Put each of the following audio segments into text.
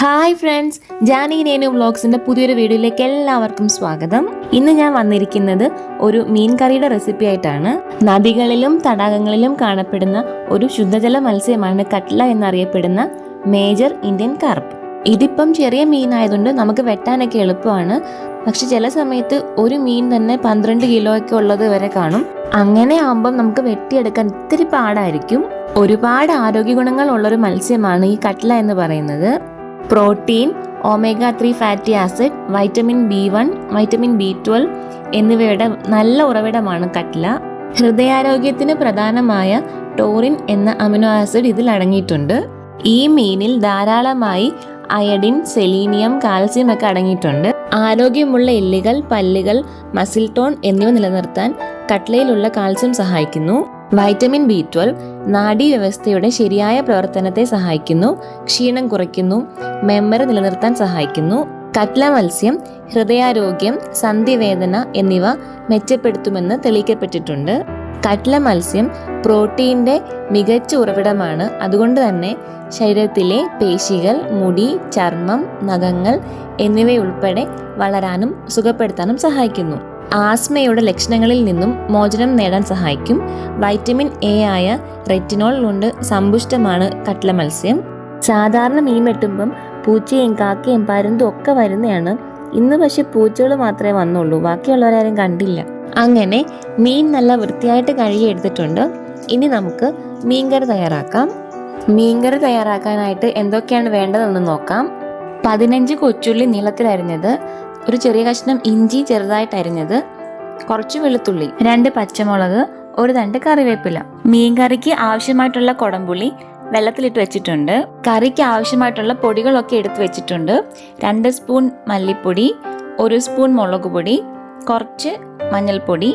Hi friends Jani Nenu വ്ളോഗ്സിന്റെ പുതിയൊരു വീഡിയോയിലേക്ക് എല്ലാവർക്കും സ്വാഗതം. ഇന്ന് ഞാൻ വന്നിരിക്കുന്നത് ഒരു മീൻ കറിയുടെ റെസിപ്പി ആയിട്ടാണ്. നദികളിലും തടാകങ്ങളിലും കാണപ്പെടുന്ന ഒരു ശുദ്ധജല മത്സ്യമാണ് കട്ട്ല എന്നറിയപ്പെടുന്ന മേജർ ഇന്ത്യൻ കാർപ്പ് ഇതിപ്പം ചെറിയ മീനായതുകൊണ്ട് നമുക്ക് വെട്ടാനൊക്കെ എളുപ്പമാണ്. പക്ഷെ ചില സമയത്ത് ഒരു മീൻ തന്നെ പന്ത്രണ്ട് കിലോ ഒക്കെ ഉള്ളത് വരെ കാണും. അങ്ങനെ ആകുമ്പം നമുക്ക് വെട്ടിയെടുക്കാൻ ഇത്തിരി പാടായിരിക്കും. ഒരുപാട് ആരോഗ്യ ഗുണങ്ങൾ ഉള്ളൊരു മത്സ്യമാണ് ഈ കട്ട്ല എന്ന് പറയുന്നത്. Protein omega three fatty acid vitamin B one vitamin B twelve എന്നിവയുടെ നല്ല ഉറവിടമാണ് കട്ട്ല. ഹൃദയാരോഗ്യത്തിന് പ്രധാനമായ ടോറിൻ എന്ന അമിനോ ആസിഡ് ഇതിൽ അടങ്ങിയിട്ടുണ്ട്. ഈ മീനിൽ ധാരാളമായി അയഡിൻ സെലീനിയം കാൽസ്യം ഒക്കെ അടങ്ങിയിട്ടുണ്ട്. ആരോഗ്യമുള്ള എല്ലുകൾ പല്ലുകൾ മസിൽ ടോൺ എന്നിവ നിലനിർത്താൻ കട്ട്ലയിലുള്ള കാൽസ്യം സഹായിക്കുന്നു. വൈറ്റമിൻ ബി ട്വൽവ് നാഡീവ്യവസ്ഥയുടെ ശരിയായ പ്രവർത്തനത്തെ സഹായിക്കുന്നു ക്ഷീണം കുറയ്ക്കുന്നു മെമ്മറി നിലനിർത്താൻ സഹായിക്കുന്നു. കട്ല മത്സ്യം ഹൃദയാരോഗ്യം സന്ധിവേദന എന്നിവ മെച്ചപ്പെടുത്തുമെന്ന് തെളിയിക്കപ്പെട്ടിട്ടുണ്ട്. കട്ല മത്സ്യം പ്രോട്ടീന്റെ മികച്ച ഉറവിടമാണ്. അതുകൊണ്ട് തന്നെ ശരീരത്തിലെ പേശികൾ മുടി ചർമ്മം നഖങ്ങൾ എന്നിവയുൾപ്പെടെ വളരാനും സുഖപ്പെടുത്താനും സഹായിക്കുന്നു. ആസ്മയുടെ ലക്ഷണങ്ങളിൽ നിന്നും മോചനം നേടാൻ സഹായിക്കും. വൈറ്റമിൻ എ ആയ റെറ്റിനോൾ കൊണ്ട് സമ്പുഷ്ടമാണ് കട്ട്ല മത്സ്യം സാധാരണ മീൻ വെട്ടുമ്പം പൂച്ചയും കാക്കയും പരുന്തും ഒക്കെ വരുന്നതാണ് ഇന്ന് പക്ഷെ പൂച്ചകൾ മാത്രമേ വന്നുള്ളൂ. ബാക്കിയുള്ളവരാരും കണ്ടില്ല. അങ്ങനെ മീൻ നല്ല വൃത്തിയായിട്ട് കഴുകി എടുത്തിട്ടുണ്ട്. ഇനി നമുക്ക് മീൻകറി തയ്യാറാക്കാം. മീൻകറി തയ്യാറാക്കാനായിട്ട് എന്തൊക്കെയാണ് വേണ്ടതെന്ന് നോക്കാം. പതിനഞ്ച് കൊച്ചുള്ളി നീളത്തിലരിഞ്ഞത് ഒരു ചെറിയ കഷ്ണം ഇഞ്ചി ചെറുതായിട്ട് അരിഞ്ഞത് കുറച്ച് വെളുത്തുള്ളി രണ്ട് പച്ചമുളക് ഒരു തണ്ട് കറിവേപ്പില. മീൻ കറിക്ക് ആവശ്യമായിട്ടുള്ള കൊടംപുളി വെള്ളത്തിലിട്ട് വെച്ചിട്ടുണ്ട്. കറിക്ക് ആവശ്യമായിട്ടുള്ള പൊടികളൊക്കെ എടുത്ത് വെച്ചിട്ടുണ്ട്. രണ്ട് സ്പൂൺ മല്ലിപ്പൊടി ഒരു സ്പൂൺ മുളക് പൊടി കുറച്ച് മഞ്ഞൾപ്പൊടി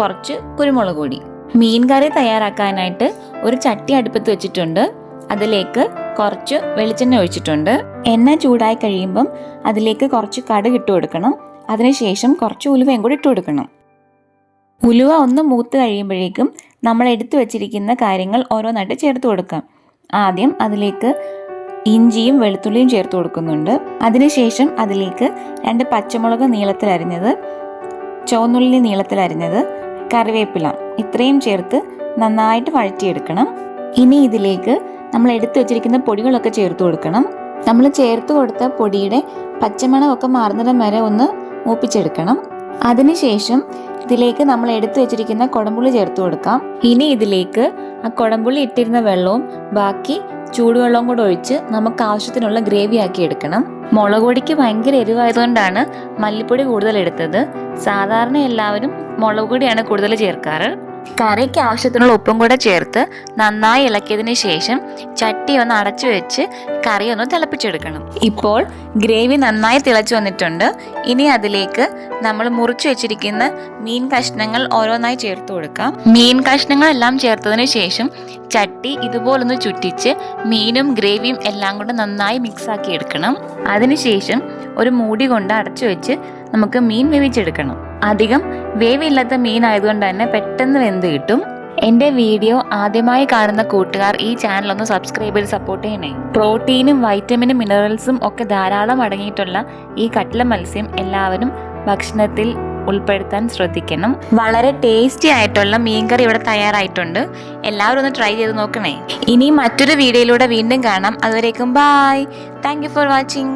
കുറച്ച് കുരുമുളക് പൊടി. മീൻ കറി തയ്യാറാക്കാനായിട്ട് ഒരു ചട്ടി അടുപ്പത്ത് വെച്ചിട്ടുണ്ട്. അതിലേക്ക് കുറച്ച് വെളിച്ചെണ്ണ ഒഴിച്ചിട്ടുണ്ട്. എണ്ണ ചൂടായി കഴിയുമ്പം അതിലേക്ക് കുറച്ച് കടുക് ഇട്ട് കൊടുക്കണം. അതിനുശേഷം കുറച്ച് ഉലുവയും കൂടി ഇട്ട് കൊടുക്കണം. ഉലുവ ഒന്ന് മൂത്ത് കഴിയുമ്പോഴേക്കും നമ്മൾ എടുത്തു വെച്ചിരിക്കുന്ന കാര്യങ്ങൾ ഓരോന്നായിട്ട് ചേർത്ത് കൊടുക്കാം. ആദ്യം അതിലേക്ക് ഇഞ്ചിയും വെളുത്തുള്ളിയും ചേർത്ത് കൊടുക്കുന്നുണ്ട്. അതിനുശേഷം അതിലേക്ക് രണ്ട് പച്ചമുളക് നീളത്തിൽ അരിഞ്ഞത് ചുവന്നുള്ളി നീളത്തിൽ അരിഞ്ഞത് കറിവേപ്പില. ഇത്രയും ചേർത്ത് നന്നായിട്ട് വഴറ്റിയെടുക്കണം. ഇനി ഇതിലേക്ക് നമ്മൾ എടുത്തു വെച്ചിരിക്കുന്ന പൊടികളൊക്കെ ചേർത്ത് കൊടുക്കണം. നമ്മൾ ചേർത്ത് കൊടുത്ത പൊടിയുടെ പച്ചമണമൊക്കെ മാറുന്നിടം വരെ ഒന്ന് മൂപ്പിച്ചെടുക്കണം. അതിനുശേഷം ഇതിലേക്ക് നമ്മൾ എടുത്തു വെച്ചിരിക്കുന്ന കുടംപുളി ചേർത്ത് കൊടുക്കാം. ഇനി ഇതിലേക്ക് ആ കുടംപുളി ഇട്ടിരുന്ന വെള്ളവും ബാക്കി ചൂടുവെള്ളവും കൂടെ ഒഴിച്ച് നമുക്ക് ആവശ്യത്തിനുള്ള ഗ്രേവി ആക്കി എടുക്കണം. മുളക് പൊടിക്ക് ഭയങ്കര എരിവായതുകൊണ്ടാണ് മല്ലിപ്പൊടി കൂടുതൽ എടുത്തത്. സാധാരണ എല്ലാവരും മുളക് പൊടിയാണ് കൂടുതൽ ചേർക്കാറ്. കറിക്ക് ആവശ്യത്തിനുള്ള ഉപ്പും കൂടെ ചേർത്ത് നന്നായി ഇളക്കിയതിന് ശേഷം ചട്ടി ഒന്ന് അടച്ചു വെച്ച് കറി ഒന്ന് തിളപ്പിച്ചെടുക്കണം. ഇപ്പോൾ ഗ്രേവി നന്നായി തിളച്ചു വന്നിട്ടുണ്ട്. ഇനി അതിലേക്ക് നമ്മൾ മുറിച്ചു വെച്ചിരിക്കുന്ന മീൻ കഷ്ണങ്ങൾ ഓരോന്നായി ചേർത്ത് കൊടുക്കാം. മീൻ കഷ്ണങ്ങളെല്ലാം ചേർത്തതിന് ശേഷം ചട്ടി ഇതുപോലൊന്ന് ചുറ്റിച്ച് മീനും ഗ്രേവിയും എല്ലാം കൂടെ നന്നായി മിക്സ് ആക്കി എടുക്കണം. അതിനുശേഷം ഒരു മൂടി കൊണ്ട് അടച്ചു വെച്ച് നമുക്ക് മീൻ വേവിച്ചെടുക്കണം. അധികം വേവില്ലാത്ത മീൻ ആയതുകൊണ്ട് തന്നെ പെട്ടെന്ന് വെന്ത് കിട്ടും. എന്റെ വീഡിയോ ആദ്യമായി കാണുന്ന കൂട്ടുകാർ ഈ ചാനൽ ഒന്ന് സബ്സ്ക്രൈബ് ചെയ്ത് സപ്പോർട്ട് ചെയ്യണേ. പ്രോട്ടീനും വൈറ്റമിനും മിനറൽസും ഒക്കെ ധാരാളം അടങ്ങിയിട്ടുള്ള ഈ കട്ടില മത്സ്യം എല്ലാവരും ഭക്ഷണത്തിൽ ഉൾപ്പെടുത്താൻ ശ്രദ്ധിക്കണം. വളരെ ടേസ്റ്റി ആയിട്ടുള്ള മീൻകറി ഇവിടെ തയ്യാറായിട്ടുണ്ട്. എല്ലാവരും ഒന്ന് ട്രൈ ചെയ്ത് നോക്കണേ. ഇനി മറ്റൊരു വീഡിയോയിലൂടെ വീണ്ടും കാണാം. അതുവരേക്കും ബായ് താങ്ക് ഫോർ വാച്ചിങ്